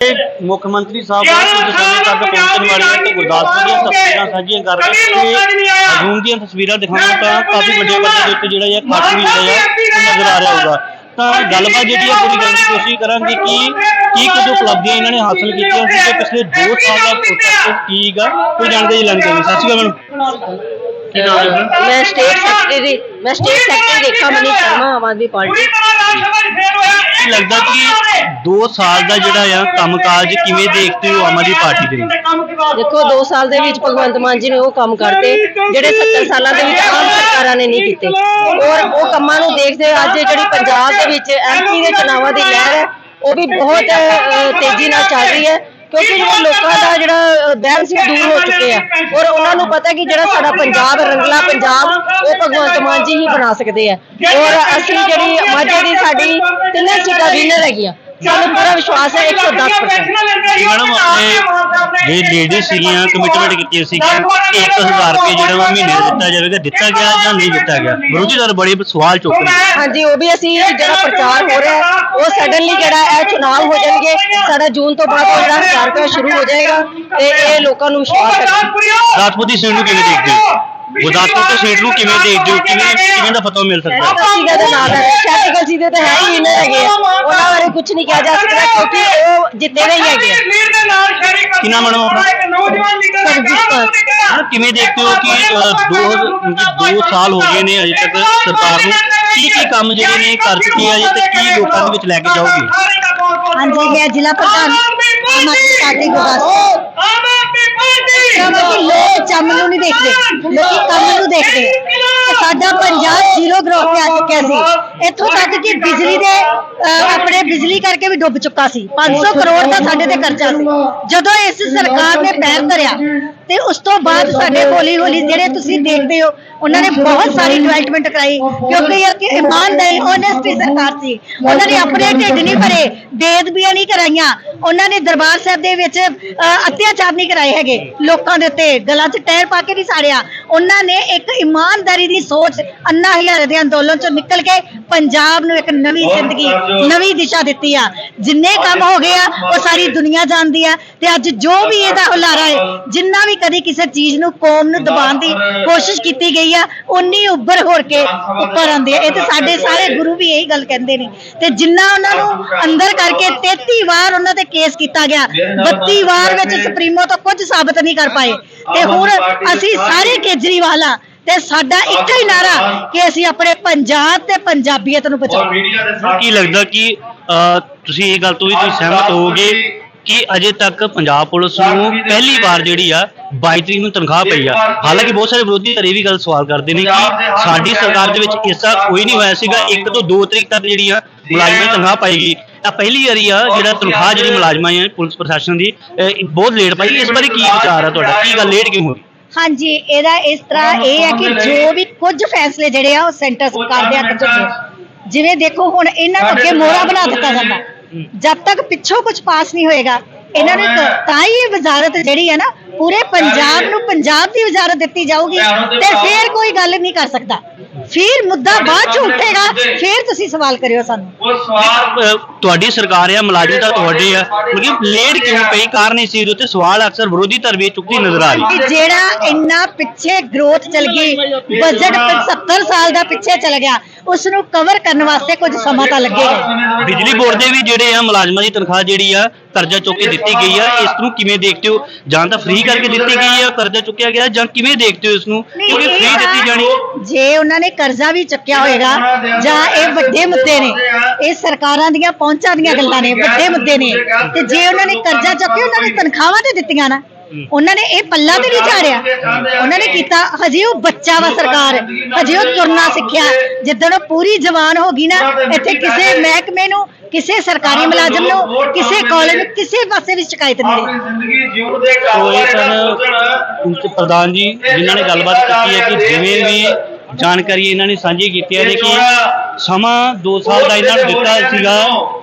ਮੁੱਖ ਮੰਤਰੀ ਸਾਹਿਬ ਕੁਝ ਸਮੇਂ ਤੱਕ ਪਹੁੰਚਣ ਵਾਲੇ ਤੇ ਗੁਰਦਾਸਪੁਰ ਦੀਆਂ ਤਸਵੀਰਾਂ ਸਾਂਝੀਆਂ ਕਰ ਰਹੇ ਤੇ ਹਜੂਮ ਦੀਆਂ ਤਸਵੀਰਾਂ ਦਿਖਾਉਣ ਤਾਂ ਕਾਫੀ ਵੱਡੇ ਪੱਧਰ ਦੇ ਉੱਤੇ ਜਿਹੜਾ ਇਹ ਖੱਟ ਵੀ ਜਿਹੜਾ ਹੈ ਨਜ਼ਰ ਆ ਰਿਹਾ ਹੋਊਗਾ। ਤਾਂ ਗੱਲਬਾਤ ਜਿਹੜੀ ਹੈ ਪੂਰੀ ਕਰਨ ਦੀ ਕੋਸ਼ਿਸ਼ ਕਰਾਂਗੇ ਕਿ ਕੀ ਕੁਝ ਉਪਲਬਧੀਆਂ ਇਹਨਾਂ ਨੇ ਹਾਸਲ ਕੀਤੀਆਂ ਸੀ ਤੇ ਪਿਛਲੇ 2 ਸਾਲ ਦਾ ਪ੍ਰੋਸੈਸ ਕੀਗਾ ਕੋਈ ਜਾਣਕਾਰੀ ਲੈਣੀ ਚਾਹੀਦੀ ਸਤਿ ਸ਼੍ਰੀ ਅਕਾਲ ਮੈਡਮ। ਕੀ ਨਾਮ ਹੈ ਆਪਣਾ? ਮੈਂ ਸਟੇਟ ਸੈਕਟਰੀ ਮੈਂ ਸਟੇਟ ਸੈਕਟਰੀ ਰੇਖਾ ਮਨੀ ਸ਼ਰਮਾ ਆਮ ਆਦਮੀ ਪਾਰਟੀ। ਕੀ ਲੱਗਦਾ ਕਿ 2 ਸਾਲ ਦਾ ਜਿਹੜਾ ਆ ਕੰਮਕਾਜ ਕਿਵੇਂ ਦੇਖਦੇ ਹੋ ਆਮ ਆਦਮੀ ਪਾਰਟੀ ਦੇ ਵਿੱਚ? ਦੇਖੋ 2 ਸਾਲ ਦੇ ਵਿੱਚ ਭਗਵੰਤ ਮਾਨ ਜੀ ਨੇ ਉਹ ਕੰਮ ਕਰਤੇ, ਜਿਹੜੇ 70 ਸਾਲਾਂ ਦੇ ਵਿੱਚ ਆਮ ਸਰਕਾਰਾਂ ਨੇ ਨਹੀਂ ਕੀਤੇ ਔਰ ਉਹ ਕੰਮਾਂ ਨੂੰ ਦੇਖਦੇ ਅੱਜ ਜਿਹੜੀ ਪੰਜਾਬ ਦੇ ਵਿੱਚ ਐਮਪੀ ਦੇ ਚੁਣਾਵਾਂ ਦੀ ਲਹਿਰ ਹੈ, ਉਹ ਵੀ ਬਹੁਤ ਤੇਜ਼ੀ ਨਾਲ ਚੱਲ ਰਹੀ ਹੈ ਕਿਉਂਕਿ ਜਿਹੜੇ ਲੋਕਾਂ ਦਾ ਜਿਹੜਾ ਬਹਿਮ ਸੀ ਦੂਰ ਹੋ ਚੁੱਕੇ ਆ। ਔਰ ਉਹਨਾਂ ਨੂੰ ਪਤਾ ਕਿ ਜਿਹੜਾ ਸਾਡਾ ਪੰਜਾਬ ਰੰਗਲਾ ਪੰਜਾਬ ਉਹ ਭਗਵੰਤ ਮਾਨ ਜੀ ਹੀ ਬਣਾ ਸਕਦੇ ਆ। ਔਰ ਅਸੀਂ ਜਿਹੜੀ ਮਾਝੇ ਦੀ ਸਾਡੀ ਤਿੰਨੇ ਸੀਟਾਂ ਵਿਨਰ ਹੈਗੀਆਂ। ਸਾਨੂੰ ਪੂਰਾ ਵਿਸ਼ਵਾਸ ਹੈ 110% ਕਿ ਮੈਡਮ ਆਪਣੇ ਜੇ ਲੇਡੀਜ਼ ਸੀਗੀਆਂ ਕਮਿਟਮੈਂਟ ਕੀਤੀ ਸੀ ਕਿ 1000 ਰੁਪਏ ਜਿਹੜਾ ਵਾ ਮਹੀਨੇ ਦਾ ਦਿੱਤਾ ਜਾਵੇਗਾ ਦਿੱਤਾ ਗਿਆ ਜਾਂ ਨਹੀਂ ਦਿੱਤਾ ਗਿਆ? ਵਿਰੋਧੀ ਦਲ ਬੜੇ ਸਵਾਲ ਚੁੱਕ ਰਹੇ ਨੇ। ਹਾਂਜੀ ਉਹ ਵੀ ਅਸੀਂ ਜਿਹੜਾ ਪ੍ਰਚਾਰ ਹੋ ਰਿਹਾ ਹੈ, ਉਹ ਸਡਨਲੀ ਜਿਹੜਾ ਇਹ ਚੁਣਾਵ ਹੋ ਜਾਣਗੇ ਸਾਡਾ ਜੂਨ ਤੋਂ ਬਾਅਦ ਉਹ ਜਿਹੜਾ 1000 ਰੁਪਏ ਸ਼ੁਰੂ ਹੋ ਜਾਏਗਾ ਤੇ ਇਹ ਲੋਕਾਂ ਨੂੰ ਵਿਸ਼ਵਾਸ ਹੈ ਦੀ ਸੀਟ ਨੂੰ ਕਿਵੇਂ ਦੇਖਦੇ ਹੋ? ਗੁਰਦਾਸਪੁਰ ਦੀ ਸੀਟ ਨੂੰ ਕਿਵੇਂ ਦੇਖਦੇ ਹੋ ਕਿਵੇਂ ਕਿਵੇਂ ਦਾ ਫਤਵਾ ਮਿਲ ਸਕਦਾ ਹੈ ਸੀਗਾ ਦੇ ਨਾਲ ਹੈ ਸੈਟੀਕਲ ਸੀਦੇ ਤਾਂ ਹੈ ਹੀ ਵਿਨਰ ਹੈਗੇ ਆ ਉਹਨਾਂ ਬਾਰੇ ਕੁਝ ਨਹੀਂ ਕਿਹਾ ਜਾ ਸਕਦਾ ਕਿਉਂਕਿ ਉਹ ਜਿੱਤੇ ਹੋਏ ਹੀ ਹੈਗੇ ਆ ਕੀ ਨਾਮ ਮੈਡਮ ਆਪਣਾ ਸਰਬਜੀਤ ਕੌਰ ਮੈਡਮ, ਕਿਵੇਂ ਦੇਖਦੇ ਹੋ ਕਿ ਅ, ਦੋ ਦੋ ਸਾਲ ਹੋ ਗਏ ਨੇ ਅਜੇ ਤੱਕ ਸਰਕਾਰ ਨੂੰ ਕੀ ਕੀ ਕੰਮ ਜਿਹੜੇ ਨੇ ਕਰ ਚੁੱਕੀ ਹੈ ਅਜੇ ਤੇ ਕੀ ਲੋਕਾਂ ਦੇ ਵਿੱਚ ਲੈ ਕੇ ਜਾਓਗੇ ਹਾਂਜੀ ਮੈਂ ਜ਼ਿਲ੍ਹਾ ਪ੍ਰਧਾਨ ਆਮ ਆਦਮੀ ਪਾਰਟੀ ਗੁਰਦਾਸਪੁਰ ਕਿਉਂਕਿ ਲੋਕ ਚੰਮ ਨੂੰ ਨਹੀਂ ਦੇਖਦੇ। ਲੋਕੀ ਕੰਮ ਨੂੰ ਦੇਖਦੇ। ਤੇ ਸਾਡਾ ਪੰਜਾਬ ਜ਼ੀਰੋ ਗਰੋਥ ਤੇ ਆ ਚੁੱਕਿਆ ਸੀ। ਇੱਥੋਂ ਤੱਕ ਕਿ ਬਿਜਲੀ ਦੇ ਅਹ, ਆਪਣੇ ਬਿਜਲੀ ਕਰਕੇ ਵੀ ਡੁੱਬ ਚੁੱਕਾ ਸੀ। 500 ਕਰੋੜ ਦਾ ਸਾਡੇ ਤੇ ਕਰਜ਼ਾ ਸੀ। ਜਦੋਂ ਇਸ ਸਰਕਾਰ ਨੇ ਪੈਰ ਧਰਿਆ ਤੇ ਉਸ ਤੋਂ ਬਾਅਦ ਸਾਡੇ ਹੌਲੀ ਹੌਲੀ ਜਿਹੜੇ ਤੁਸੀਂ ਦੇਖਦੇ ਹੋ ਉਹਨਾਂ ਨੇ ਬਹੁਤ ਸਾਰੀ ਡਿਵੈਲਪਮੈਂਟ ਕਰਾਈ ਕਿਉਂਕਿ ਇਹ ਕਿ ਇਮਾਨਦਾਰੀ ਓਨੈਸਟੀ ਸਰਕਾਰ ਸੀ ਉਹਨਾਂ ਨੇ ਆਪਣੇ ਢਿੱਡ ਨਹੀਂ ਭਰੇ ਬੇਦਬੀਆਂ ਨਹੀਂ ਕਰਾਈਆਂ ਉਹਨਾਂ ਨੇ ਦਰਬਾਰ ਸਾਹਿਬ ਦੇ ਵਿੱਚ ਅਤਿਆਚਾਰ ਨਹੀਂ ਕਰਾਏ ਹੈਗੇ ਲੋਕਾਂ ਦੇ ਉੱਤੇ ਗਲਾਂ 'ਚ ਟਾਇਰ ਪਾ ਕੇ ਨਹੀਂ ਸਾੜਿਆ ਉਹਨਾਂ ਨੇ ਇੱਕ ਇਮਾਨਦਾਰੀ ਦੀ ਸੋਚ ਅੰਨਾ ਹਜ਼ਾਰੇ ਦੇ ਅੰਦੋਲਨ 'ਚੋਂ ਨਿਕਲ ਕੇ ਪੰਜਾਬ ਨੂੰ ਇੱਕ ਨਵੀਂ ਜ਼ਿੰਦਗੀ ਨਵੀਂ ਦਿਸ਼ਾ ਦਿੱਤੀ ਆ। ਜਿੰਨੇ ਕੰਮ ਹੋ ਗਏ ਆ ਉਹ ਸਾਰੀ ਦੁਨੀਆ ਜਾਣਦੀ ਆ ਤੇ ਅੱਜ ਜੋ ਵੀ ਇਹਦਾ ਹੁਲਾਰਾ ਹੈ ਜਿੰਨਾ ਵੀ ਕਦੀ ਕਿਸੇ ਚੀਜ਼ ਨੂੰ ਕੌਮ ਨੂੰ ਦਬਾਉਣ ਦੀ ਕੋਸ਼ਿਸ਼ ਕੀਤੀ ਗਈ ਆ ਉਨੀ ਉੱਭਰ ਹੋਰ ਕੇ ਉੱਪਰ ਆਉਂਦੇ ਆ ਇਹ ਤੇ ਸਾਡੇ ਸਾਰੇ ਗੁਰੂ ਵੀ ਇਹੀ ਗੱਲ ਕਹਿੰਦੇ ਨੇ ਤੇ ਜਿੰਨਾ ਉਹਨਾਂ ਨੂੰ ਅੰਦਰ ਕਰਕੇ 33 ਵਾਰ ਉਹਨਾਂ ਤੇ ਕੇਸ ਕੀਤਾ ਗਿਆ 32 ਵਾਰ ਵਿੱਚ ਸੁਪਰੀਮੋ ਤੋਂ ਕੁਝ ਸਾਬਤ ਨਹੀਂ ਕਰ ਪਾਏ ਤੇ ਹੁਣ ਅਸੀਂ ਸਾਰੇ ਕੇਜਰੀਵਾਲ ਆ ਤੇ ਸਾਡਾ ਇੱਕੋ ਹੀ ਨਾਰਾ ਕਿ ਅਸੀਂ ਆਪਣੇ ਪੰਜਾਬ ਤੇ ਪੰਜਾਬੀਅਤ ਨੂੰ ਬਚਾਓ ਕੀ ਲੱਗਦਾ ਕਿ ਤੁਸੀਂ ਇਹ ਗੱਲ ਤੋਂ ਵੀ ਤੁਸੀਂ ਸਹਿਮਤ ਹੋਵੋਗੇ ਕਿ ਅਜੇ ਤੱਕ ਪੰਜਾਬ ਪੁਲਿਸ ਨੂੰ ਪਹਿਲੀ ਵਾਰ ਜਿਹੜੀ ਆ 22 ਤਰੀਕ ਨੂੰ ਤਨਖਾਹ ਪਈ ਆ। ਹਾਲਾਂਕਿ ਬਹੁਤ ਸਾਰੇ ਵਿਰੋਧੀ ਧਿਰ ਇਹ ਵੀ ਗੱਲ ਸਵਾਲ ਕਰਦੇ ਨੇ ਕਿ ਸਾਡੀ ਸਰਕਾਰ ਦੇ ਵਿੱਚ ਐਸਾ ਕੋਈ ਨਹੀਂ ਹੋਇਆ ਸੀਗਾ। 1 ਤੋਂ 2 ਤਰੀਕ ਤੱਕ ਜਿਹੜੀ ਆ ਮੁਲਾਜ਼ਮਾਂ ਦੀ ਤਨਖਾਹ ਪਾਏਗੀ। ਆ ਪਹਿਲੀ ਵਾਰੀ ਆ ਜਿਹੜਾ ਤਨਖਾਹ ਜਿਹੜੀ ਮੁਲਾਜ਼ਮਾਂ ਹੈ ਪੁਲਿਸ ਪ੍ਰਸ਼ਾਸਨ ਦੀ ਬਹੁਤ ਲੇਟ ਪਾਈ। ਇਸ ਬਾਰੇ ਕੀ ਵਿਚਾਰ ਆ ਤੁਹਾਡਾ? ਕੀ ਗੱਲ ਲੇਟ ਕਿਉਂ ਹੋਈ? ਹਾਂਜੀ ਇਹਦਾ ਇਸ ਤਰ੍ਹਾਂ ਇਹ ਹੈ ਕਿ ਜੋ ਵੀ ਕੁਝ ਫੈਸਲੇ ਜਿਹੜੇ ਆ ਉਹ ਸੈਂਟਰ ਸਰਕਾਰ ਦੇ ਹੱਥ 'ਚ ਜਿਵੇਂ ਦੇਖੋ ਹੁਣ ਇਹਨਾਂ ਨੂੰ ਅੱਗੇ ਮੋਹਰਾ ਬਣਾ ਦਿੱਤਾ ਜਾਂਦਾ। ਜਦ ਤੱਕ ਪਿੱਛੋਂ ਕੁਝ ਪਾਸ ਨਹੀਂ ਹੋਏਗਾ ਇਹਨਾਂ ਨੂੰ ਕ- ਤਾਂ ਹੀ ਇਹ ਵਜ਼ਾਰਤ ਜਿਹੜੀ ਹੈ ਨਾ ਪੂਰੇ ਪੰਜਾਬ ਨੂੰ ਪੰਜਾਬ ਦੀ ਵਜ਼ਾਰਤ ਦਿੱਤੀ ਜਾਊਗੀ ਤੇ ਫਿਰ ਕੋਈ ਗੱਲ ਨਹੀਂ ਕਰ ਸਕਦਾ। ਫਿਰ ਮੁੱਦਾ ਬਾਅਦ ਚ ਉੱਠੇਗਾ ਫਿਰ ਤੁਸੀਂ ਸਵਾਲ ਕਰਿਓ ਸਾਨੂੰ। ਤੁਹਾਡੀ ਸਰਕਾਰ ਆ ਮੁਲਾਜ਼ਮ ਤਾਂ ਤੁਹਾਡੇ ਆ। ਲੇਕਿਨ ਲੇਟ ਕਿਉਂ ਪਈ ਕਾਰਨ ਇਸ ਚੀਜ਼ ਉੱਤੇ ਸਵਾਲ ਅਕਸਰ ਵਿਰੋਧੀ ਧਿਰ ਵੀ ਚੁੱਕਦੀ ਨਜ਼ਰ ਆ ਰਹੀ। ਜਿਹੜਾ ਇੰਨਾ ਪਿੱਛੇ ਗਰੋਥ ਚਲ ਗਈ ਬਜਟ 70 ਸਾਲ ਦਾ ਪਿੱਛੇ ਚਲ ਗਿਆ ਉਸ ਨੂੰ ਕਵਰ ਕਰਨ ਵਾਸਤੇ ਕੁਝ ਸਮਾਂ ਤਾਂ ਲੱਗੇਗਾ ਬਿਜਲੀ ਬੋਰਡ ਦੇ ਵੀ ਜਿਹੜੇ ਆ ਮੁਲਾਜ਼ਮਾਂ ਦੀ ਤਨਖਾਹ ਜਿਹੜੀ ਆ ਕਰਜ਼ਾ ਚੁੱਕ ਕੇ ਦਿੱਤੀ ਗਈ ਆ ਇਸ ਨੂੰ ਕਿਵੇਂ ਦੇਖਦੇ ਹੋ? ਜਾਂ ਤਾਂ ਫ੍ਰੀ ਕਰਕੇ ਦਿੱਤੀ ਗਈ ਆ ਕਰਜ਼ਾ ਚੁੱਕਿਆ ਗਿਆ ਜਾਂ ਕਿਵੇਂ ਦੇਖਦੇ ਹੋ ਇਸ ਨੂੰ ਕਿਉਂਕਿ ਫ੍ਰੀ ਦਿੱਤੀ ਜਾਣੀ। ਜੇ ਉਹਨਾਂ ਨੇ ਕਰਜ਼ਾ ਵੀ ਚੱਕਿਆ ਹੋਏਗਾ ਜਾਂ ਇਹ ਵੱਡੇ ਮੁੱਦੇ ਨੇ ਇਹ ਸਰਕਾਰਾਂ ਦੀਆਂ ਪਹੁੰਚਾਂ ਦੀਆਂ ਗੱਲਾਂ ਨੇ ਵੱਡੇ ਮੁੱਦੇ ਨੇ। ਤੇ ਜੇ ਉਹਨਾਂ ਨੇ ਕਰਜ਼ਾ ਚੱਕਿਆ ਉਹਨਾਂ ਨੇ ਤਨਖਾਹਾਂ ਤੇ ਦਿੱਤੀਆਂ ਨਾ। ਉਹਨਾਂ ਨੇ ਇਹ ਪੱਲਾ ਤੇ ਨਹੀਂ ਝਾੜਿਆ ਉਹਨਾਂ ਨੇ ਕੀਤਾ ਹਜੇ ਉਹ ਬੱਚਾ ਵਾ ਸਰਕਾਰ ਹਜੇ ਉਹ ਤੁਰਨਾ ਸਿੱਖਿਆ। ਜਿੱਦਣ ਉਹ ਪੂਰੀ ਜਵਾਨ ਹੋ ਗਈ ਨਾ ਇੱਥੇ ਕਿਸੇ ਮਹਿਕਮੇ ਨੂੰ ਕਿਸੇ ਸਰਕਾਰੀ ਮੁਲਾਜ਼ਮ ਨੂੰ ਕਿਸੇ ਕਾਲਜ ਨੂੰ ਕਿਸੇ ਪਾਸੇ ਵੀ ਸ਼ਿਕਾਇਤ ਨਹੀਂ ਰਹੀ ਸੋ ਇਹ ਸਨ ਉੱਚ ਪ੍ਰਧਾਨ ਜੀ ਜਿਨ੍ਹਾਂ ਨੇ ਗੱਲਬਾਤ ਕੀਤੀ ਹੈ ਕਿ ਜਿਵੇਂ ਵੀ ਜਾਣਕਾਰੀ ਇਹਨਾਂ ਨੇ ਸਾਂਝੀ ਕੀਤੀ ਹੈ ਕਿ ਸਮਾਂ 2 ਸਾਲ ਦਾ ਇਹਨਾਂ ਨੂੰ ਦਿੱਤਾ ਸੀਗਾ।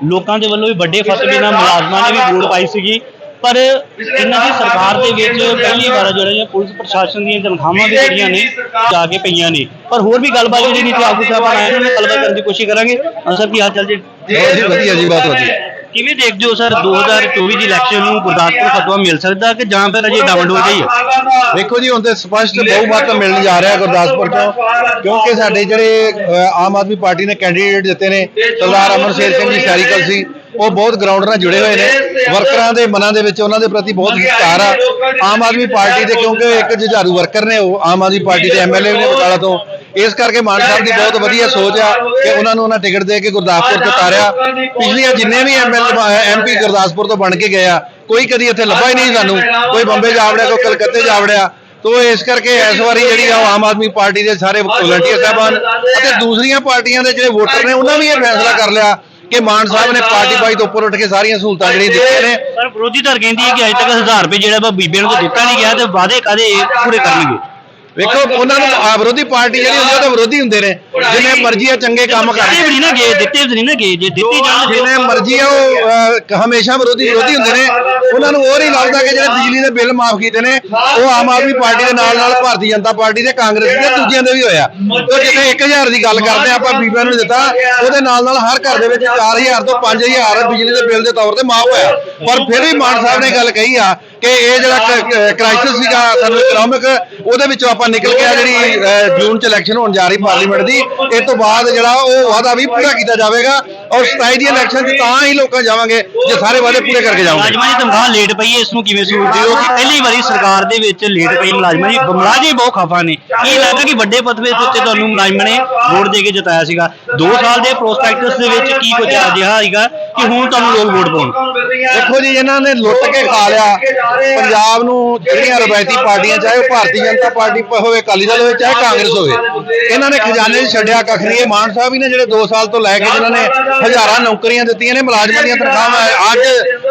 ਲੋਕਾਂ ਦੇ ਵੱਲੋਂ ਵੀ ਵੱਡੇ ਫਤਵੇ ਨਾਲ ਮੁਲਾਜ਼ਮਾਂ ਨੇ ਵੀ ਵੋਟ ਪਾਈ ਸੀਗੀ। ਪਰ ਇਹਨਾਂ ਦੀ ਸਰਕਾਰ ਦੇ ਵਿੱਚ ਪਹਿਲੀ ਵਾਰ ਜਿਹੜੀਆਂ ਪੁਲਿਸ ਪ੍ਰਸ਼ਾਸਨ ਦੀਆਂ ਤਨਖਾਹਾਂ ਵੀ ਜਿਹੜੀਆਂ ਨੇ ਜਾ ਕੇ ਪਈਆਂ ਨੇ। ਪਰ ਹੋਰ ਵੀ ਗੱਲਬਾਤ ਜਿਹੜੀ ਨੀਤੀ ਆਗੂ ਸਾਹਿਬ ਆਏ ਨੇ ਗੱਲਬਾਤ ਕਰਨ ਦੀ ਕੋਸ਼ਿਸ਼ ਕਰਾਂਗੇ। ਸਰ ਕੀ ਹਾਲ ਚਾਲ ਜੀ? ਬਹੁਤ ਜੀ, ਵਧੀਆ ਜੀ, ਬਹੁਤ ਵਧੀਆ। ਕਿਵੇਂ ਦੇਖਦੇ ਹੋ ਸਰ 2024 ਦੀ ਇਲੈਕਸ਼ਨ ਨੂੰ ਗੁਰਦਾਸਪੁਰ ਫਤਵਾ ਮਿਲ ਸਕਦਾ ਕਿ ਜਾਂ ਫਿਰ ਅਜੇ ਡਾਵਨਡੋਲ ਹੀ ਹੈ? ਦੇਖੋ ਜੀ ਹੁਣ ਤੇ ਸਪਸ਼ਟ ਬਹੁਮਤ ਮਿਲਣ ਜਾ ਰਿਹਾ ਗੁਰਦਾਸਪੁਰ ਤੋਂ ਕਿਉਂਕਿ ਸਾਡੇ ਜਿਹੜੇ ਅ, ਆਮ ਆਦਮੀ ਪਾਰਟੀ ਨੇ ਕੈਂਡੀਡੇਟ ਦਿੱਤੇ ਨੇ ਸਰਦਾਰ ਅਮਰ ਸ਼ੇਰ ਸਿੰਘ ਜੀ ਸੈਰੀਕਲ ਸੀ ਉਹ ਬਹੁਤ ਗਰਾਊਂਡ ਨਾਲ ਜੁੜੇ ਹੋਏ ਨੇ ਵਰਕਰਾਂ ਦੇ ਮਨਾਂ ਦੇ ਵਿੱਚ ਉਹਨਾਂ ਦੇ ਪ੍ਰਤੀ ਬਹੁਤ ਸਤਿਕਾਰ ਆ। ਆਮ ਆਦਮੀ ਪਾਰਟੀ ਦੇ ਕਿਉਂਕਿ ਇੱਕ ਜੁਝਾਰੂ ਵਰਕਰ ਨੇ ਉਹ ਆਮ ਆਦਮੀ ਪਾਰਟੀ ਦੇ ਐਮਐਲਏ ਨੇ ਬਟਾਲਾ ਤੋਂ ਇਸ ਕਰਕੇ ਮਾਨ ਸਾਹਿਬ ਦੀ ਬਹੁਤ ਵਧੀਆ ਸੋਚ ਆ ਕਿ ਉਹਨਾਂ ਨੂੰ ਉਹਨਾਂ ਟਿਕਟ ਦੇ ਕੇ ਗੁਰਦਾਸਪੁਰ ਤੋਂ ਉਤਾਰਿਆ। ਪਿਛਲੀਆਂ ਜਿੰਨੇ ਵੀ ਐਮਐਲਏ ਐਮਪੀ ਗੁਰਦਾਸਪੁਰ ਤੋਂ ਬਣ ਕੇ ਗਏ ਆ ਕੋਈ ਕਦੀ ਇੱਥੇ ਲੱਭਾ ਹੀ ਨਹੀਂ ਸਾਨੂੰ। ਕੋਈ ਬੰਬੇ ਜਾ ਵੜਿਆ ਕੋਈ ਕਲਕੱਤੇ ਜਾ ਵੜਿਆ ਤੋ ਇਸ ਕਰਕੇ ਇਸ ਵਾਰੀ ਜਿਹੜੀ ਆ ਉਹ ਆਮ ਆਦਮੀ ਪਾਰਟੀ ਦੇ ਸਾਰੇ ਵਲੰਟੀਅਰ ਸਾਹਿਬਾਨ ਅਤੇ ਦੂਸਰੀਆਂ ਪਾਰਟੀਆਂ ਦੇ ਜਿਹੜੇ ਵੋਟਰ ਨੇ ਉਹਨਾਂ ਵੀ ਇਹ ਫੈਸਲਾ ਕਰ ਲਿਆ ਕਿ ਮਾਨ ਸਾਹਿਬ ਨੇ ਪਾਰਟੀ ਬਾਈ ਤੋਂ ਉੱਪਰ ਉੱਠ ਕੇ ਸਾਰੀਆਂ ਸਹੂਲਤਾਂ ਜਿਹੜੀਆਂ ਦਿੱਤੀਆਂ ਨੇ। ਪਰ ਵਿਰੋਧੀ ਧਿਰ ਕਹਿੰਦੀ ਹੈ ਕਿ ਅਜੇ ਤੱਕ 1000 ਰੁਪਏ ਜਿਹੜਾ ਬੀਬੀਆਂ ਨੂੰ ਦਿੱਤਾ ਨਹੀਂ ਗਿਆ ਤੇ ਵਾਅਦੇ ਕਾਦੇ ਪੂਰੇ ਕਰਨਗੇ? ਵੇਖੋ ਉਹਨਾਂ ਨੂੰ ਆ ਵਿਰੋਧੀ ਪਾਰਟੀ ਜਿਹੜੀ ਹੁੰਦੀ ਆ, ਉਹ ਤਾਂ ਵਿਰੋਧੀ ਹੁੰਦੇ ਨੇ। ਜਿੰਨੇ ਮਰਜ਼ੀ ਆ ਚੰਗੇ ਕੰਮ ਦਿੱਤੇ ਵੀ ਕਰਦੇ ਨਹੀਂ ਨਾ ਗਏ ਦਿੱਤੇ ਵੀ ਨਹੀਂ ਨਾ ਗਏ। ਜੇ ਦਿੱਤੇ ਜਾਣ ਜਿੰਨੇ ਮਰਜ਼ੀ ਆ ਉਹ ਅਹ, ਹਮੇਸ਼ਾ ਵਿਰੋਧੀ ਵਿਰੋਧੀ ਹੁੰਦੇ ਨੇ। ਉਹਨਾਂ ਨੂੰ ਉਹ ਨਹੀਂ ਲੱਗਦਾ ਕਿ ਜਿਹੜੇ ਬਿਜਲੀ ਦੇ ਬਿੱਲ ਮਾਫ ਕੀਤੇ ਨੇ ਉਹ ਆਮ ਆਦਮੀ ਪਾਰਟੀ ਦੇ ਨਾਲ ਨਾਲ ਭਾਰਤੀ ਜਨਤਾ ਪਾਰਟੀ ਦੇ ਕਾਂਗਰਸ ਦੇ ਦੂਜਿਆਂ ਦੇ ਵੀ ਹੋਇਆ। ਤੇ ਜਿੱਥੇ 1000 ਦੀ ਗੱਲ ਕਰਦੇ ਆ ਆਪਾਂ ਬੀਬੀਆਂ ਨੂੰ ਦਿੱਤਾ ਉਹਦੇ ਨਾਲ ਨਾਲ ਹਰ ਘਰ ਦੇ ਵਿੱਚ 4000 ਤੋਂ 5000 ਬਿਜਲੀ ਦੇ ਬਿੱਲ ਦੇ ਤੌਰ ਤੇ ਮਾਫ ਹੋਇਆ। ਪਰ ਫਿਰ ਵੀ ਮਾਨ ਸਾਹਿਬ ਨੇ ਗੱਲ ਕਹੀ ਆ ਕਿ ਇਹ ਜਿਹੜਾ ਕ੍ਰਾਈਸਿਸ ਸੀਗਾ ਸਾਨੂੰ ਇਕਨੋਮਿਕ ਉਹਦੇ ਵਿੱਚੋਂ ਆਪਾਂ ਨਿਕਲ ਕੇ ਆ ਜਿਹੜੀ ਜੂਨ ਚ ਇਲੈਕਸ਼ਨ ਹੋਣ ਜਾ ਰਹੀ ਪਾਰਲੀਮੈਂਟ ਦੀ ਇਸ ਤੋਂ ਬਾਅਦ ਜਿਹੜਾ ਉਹ ਵਾਅਦਾ ਵੀ ਪੂਰਾ ਕੀਤਾ ਜਾਵੇਗਾ ਔਰ 27 ਦੀ ਇਲੈਕਸ਼ਨ 'ਚ ਤਾਂ ਹੀ ਲੋਕਾਂ ਜਾਵਾਂਗੇ ਜੇ ਸਾਰੇ ਵਾਅਦੇ ਪੂਰੇ ਕਰਕੇ ਜਾਵਾਂਗੇ ਮੁਲਾਜ਼ਮਾਂ ਦੀ ਤਨਖਾਹ ਲੇਟ ਪਈ ਹੈ ਇਸ ਨੂੰ ਕਿਵੇਂ ਸੋਚਦੇ ਹੋ ਕਿ ਪਹਿਲੀ ਵਾਰੀ ਸਰਕਾਰ ਦੇ ਵਿੱਚ ਲੇਟ ਪਈ ਮੁਲਾਜ਼ਮਾਂ ਦੀ? ਮੁਲਾਜ਼ਮ ਬਹੁਤ ਖਫਾ ਨੇ। ਕੀ ਲੱਗਦਾ ਕਿ ਵੱਡੇ ਪਦਵੇ ਦੇ ਉੱਤੇ ਤੁਹਾਨੂੰ ਮੁਲਾਜ਼ਮਾਂ ਨੇ ਵੋਟ ਦੇ ਕੇ ਜਿਤਾਇਆ ਸੀਗਾ? 2 ਸਾਲ ਦੇ ਪ੍ਰੋਸਪੈਕਟਸ ਦੇ ਵਿੱਚ ਕੀ ਕੁਝ ਅਜਿਹਾ ਹੈਗਾ ਕਿ ਹੁਣ ਤੁਹਾਨੂੰ ਲੋਕ ਵੋਟ ਪਾਉਣ? ਦੇਖੋ ਜੀ ਇਹਨਾਂ ਨੇ ਲੁੱਟ ਕੇ ਖਾ ਲਿਆ। ਪੰਜਾਬ ਨੂੰ ਜਿਹੜੀਆਂ ਰਵਾਇਤੀ ਪਾਰਟੀਆਂ ਚਾਹੇ ਉਹ ਭਾਰਤੀ ਜਨਤਾ ਪਾਰਟੀ ਹੋਵੇ ਅਕਾਲੀ ਦਲ ਹੋਵੇ ਚਾਹੇ ਕਾਂਗਰਸ ਹੋਵੇ ਇਹਨਾਂ ਨੇ ਖਜ਼ਾਨੇ 'ਚ ਛੱਡਿਆ ਕੱਖ ਨਹੀਂ। ਇਹ ਮਾਨ ਸਾਹਿਬ ਹੀ ਨੇ ਜਿਹੜੇ 2 ਸਾਲ ਤੋਂ ਲੈ ਕੇ ਜਿਨ੍ਹਾਂ ਨੇ ਹਜ਼ਾਰਾਂ ਨੌਕਰੀਆਂ ਦਿੱਤੀਆਂ ਨੇ ਮੁਲਾਜ਼ਮਾਂ ਦੀਆਂ ਤਨਖਾਹਾਂ ਅੱਜ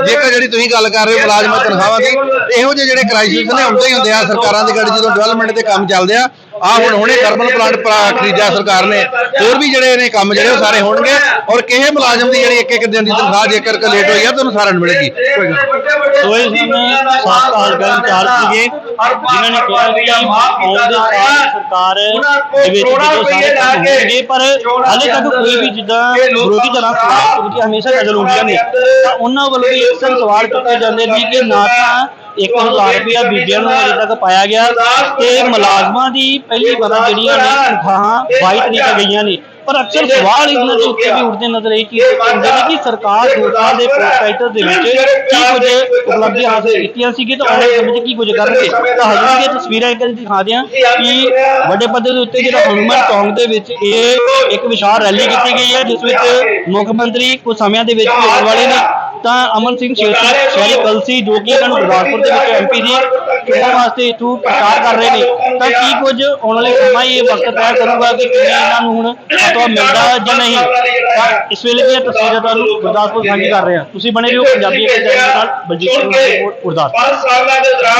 ਜੇਕਰ ਜਿਹੜੀ ਤੁਸੀਂ ਗੱਲ ਕਰ ਰਹੇ ਹੋ ਮੁਲਾਜ਼ਮਾਂ ਤਨਖਾਹਾਂ ਦੀ ਇਹੋ ਜਿਹੇ ਜਿਹੜੇ ਕ੍ਰਾਈਸਿਸ ਨੇ ਹੁੰਦੇ ਹੀ ਹੁੰਦੇ ਆ ਸਰਕਾਰਾਂ ਦੀ ਗੱਡੀ ਜਦੋਂ ਡਿਵੈਲਪਮੈਂਟ ਦੇ ਕੰਮ ਚੱਲਦੇ ਆ ਆ ਹੁਣ ਹੁਣੇ ਥਰਮਲ ਪਲਾਂਟ ਪ੍ਰਾ- ਖਰੀਦਿਆ ਸਰਕਾਰ ਨੇ। ਹੋਰ ਵੀ ਜਿਹੜੇ ਨੇ ਕੰਮ ਜਿਹੜੇ ਉਹ ਸਾਰੇ ਹੋਣਗੇ। ਔਰ ਕਿਸੇ ਮੁਲਾਜ਼ਮ ਦੀ ਜਿਹੜੀ ਇੱਕ ਇੱਕ ਦਿਨ ਦੀ ਤਨਖਾਹ ਜੇਕਰ ਲੇਟ ਹੋਈ ਆ ਤੁਹਾਨੂੰ ਸਾਰਿਆਂ ਨੂੰ ਮਿਲੇਗੀ। ਸੋ ਇਹ ਸਨ ਸਾਬਕਾ ਹਲਕਾ ਇੰਚਾਰਜ ਸੀਗੇ ਜਿਨ੍ਹਾਂ ਨੇ ਕਿਹਾ ਕਿ ਸਾਲ ਸਰਕਾਰ ਦੇ ਵਿੱਚ ਜਦੋਂ ਸਾਰੇ ਕੰਮ ਹੋਣਗੇ ਪਰ ਹਾਲੇ ਤੱਕ ਕੋਈ ਵੀ ਜਿੱਦਾਂ ਵਿਰੋਧੀ ਧਿਰਾਂ ਸਵਾਲ ਕਿਉਂਕਿ ਹਮੇਸ਼ਾ ਨਜ਼ਰ ਆਉਂਦੀਆਂ ਨੇ। ਤਾਂ ਉਹਨਾਂ ਵੱਲੋਂ ਵੀ ਅਕਸਰ ਸਵਾਲ ਚੁੱਕੇ ਜਾਂਦੇ ਨੇ ਕਿ ਨਾ ਤਾਂ 1000 ਰੁਪਇਆ ਬੀਬੀਆਂ ਨੂੰ ਅਜੇ ਤੱਕ ਪਾਇਆ ਗਿਆ ਤੇ ਮੁਲਾਜ਼ਮਾਂ ਦੀ ਪਹਿਲੀ ਵਾਰ ਜਿਹੜੀਆਂ ਨੇ ਤਨਖਾਹਾਂ 22 ਤਰੀਕ ਗਈਆਂ ਨੇ। ਪਰ ਅਕਸਰ ਸਵਾਲ ਇਹਨਾਂ ਦੇ ਉੱਤੇ ਵੀ ਉੱਠਦੇ ਨਜ਼ਰ ਚੀਜ਼ ਆਉਂਦੇ ਨੇ ਕਿ ਸਰਕਾਰ ਦੋ ਸਾਲ ਦੇ ਪ੍ਰੋਸਪੈਕਟਸ ਦੇ ਵਿੱਚ ਕੀ ਕੁਝ ਉਪਲਬਧੀਆਂ ਹਾਸਲ ਕੀਤੀਆਂ ਸੀਗੀਆਂ ਤਾਂ ਆਉਣ ਸਮੇਂ 'ਚ ਕੀ ਕੁਝ ਕਰਨਗੇ? ਤਾਂ ਹਜੇ ਦੀਆਂ ਤਸਵੀਰਾਂ ਇੱਕ ਦਿਖਾ ਦਿਆਂ ਕਿ ਵੱਡੇ ਪੱਧਰ ਦੇ ਉੱਤੇ ਜਿਹੜਾ ਹਨੂੰਮਾਨ ਚੌਂਕ ਦੇ ਵਿੱਚ ਇਹ ਇੱਕ ਵਿਸ਼ਾਲ ਰੈਲੀ ਕੀਤੀ ਗਈ ਹੈ ਜਿਸ ਵਿੱਚ ਮੁੱਖ ਮੰਤਰੀ ਕੁਝ ਸਮਿਆਂ ਦੇ ਵਿੱਚ ਵੀ ਆਉਣ ਵਾਲੇ ਨੇ ਤਾਂ ਅਮਨ ਸਿੰਘ ਸ਼ਹਿਰੀ ਕਲਸੀ ਜੋ ਕਿ ਇਹਨਾਂ ਨੂੰ ਗੁਰਦਾਸਪੁਰ ਦੇ ਵਿੱਚ ਐਮਪੀ ਦੀ ਚੋਣ ਵਾਸਤੇ ਇਥੋਂ ਪ੍ਰਚਾਰ ਕਰ ਰਹੇ ਨੇ। ਤਾਂ ਕੀ ਕੁਝ ਆਉਣ ਵਾਲੇ ਸਮਾਂ ਇਹ ਵਕਤ ਤੈਅ ਕਰੂਗਾ ਕਿ ਕਿਵੇਂ ਇਹਨਾਂ ਨੂੰ ਹੁਣ ਫਤਵਾ ਮਿਲਦਾ ਜਾਂ ਨਹੀਂ? ਤਾਂ ਇਸ ਵੇਲੇ ਦੀਆਂ ਤਸਵੀਰਾਂ ਤੁਹਾਨੂੰ ਗੁਰਦਾਸਪੁਰ ਸਾਂਝੀ ਕਰ ਰਹੇ ਹਾਂ। ਤੁਸੀਂ ਬਣੇ ਰਹੋ ਪੰਜਾਬੀ ਚੈਨਲ ਨਾਲ ਬਲਜੀਤ ਸਿੰਘ ਗੁਰਦਾਸਪੁਰ। ਦੇ ਦੌਰਾਨ